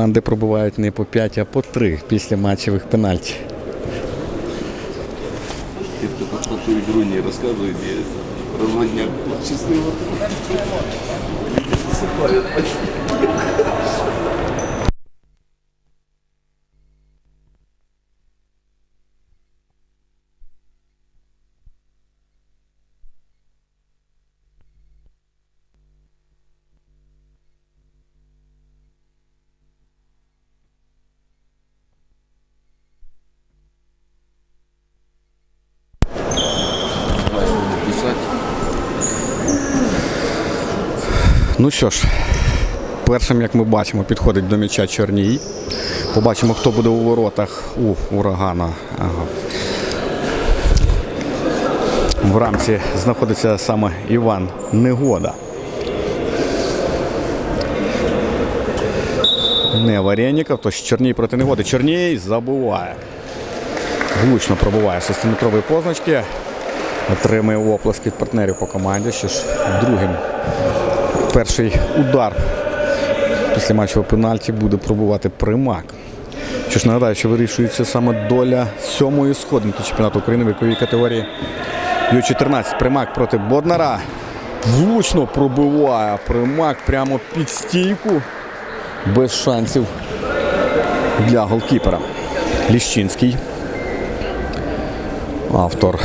Команди пробувають не по 5, а по 3 після матчевих пенальті. Про ту ігру не рассказывай, где разводняк счастливо. Ну що ж, першим, як ми бачимо, підходить до м'яча Чорній. Побачимо, хто буде у воротах у урагана. Ага. В рамці знаходиться саме Іван Негода. Не Вареніков, тож Чорній проти Негоди. Чорній забуває. Влучно пробуває 6-метрової позначки. Отримує оплеск від партнерів по команді. Що ж, другим перший удар після матчового пенальті буде пробувати примак. Що ж нагадаю, що вирішується саме доля сьомої сходинки чемпіонату України віковій категорії Ю-14. Примак проти Боднара. Влучно пробиває примак прямо під стійку. Без шансів для голкіпера. Ліщинський. Автор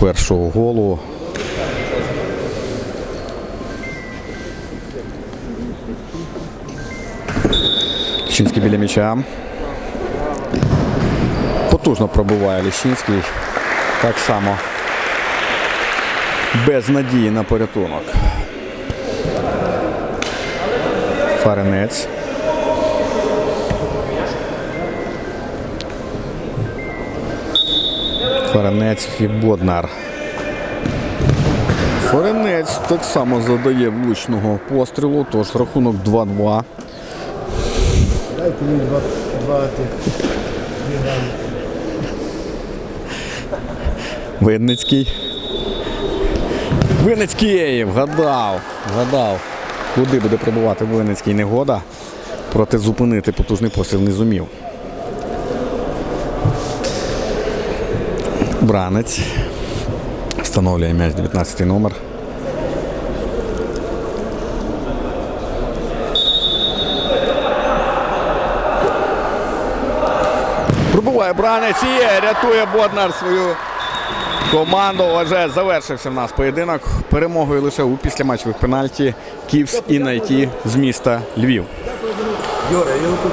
першого голу. Ліщинський біля м'яча. Потужно пробиває Ліщинський. Так само без надії на порятунок. Фаренець. Фаренець і Боднар. Фаренець так само задає влучного пострілу, тож рахунок 2-2. Мені два, два тих. Винницький. Винницький! Вгадав! Вгадав. Куди буде пробувати Винницький негода. Проте зупинити потужний постріл не зумів. Бранець. Встановлює м'яч 19 номер. Пробуває бранець і рятує Боднар свою команду. Отже, завершився в нас поєдинок перемогою лише у післяматчевих пенальті Ківс і Найті з міста Львів. Юра, я тут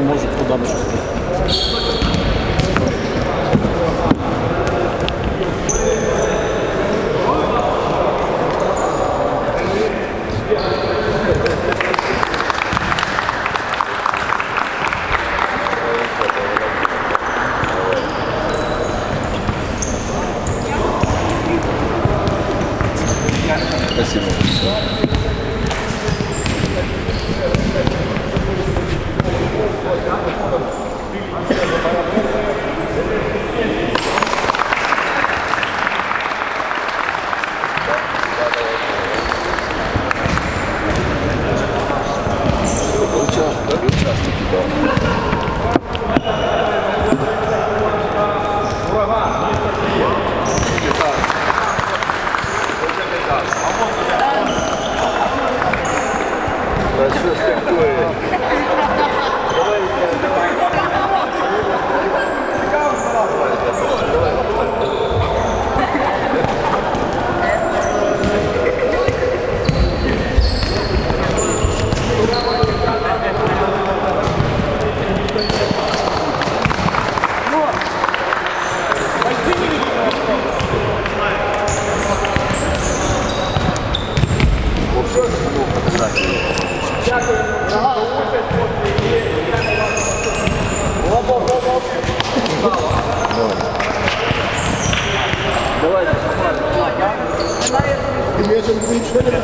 Поможу подам щось. Спасибо. Ciągle, ciągle, ciągle. Niyetim hiç öyle.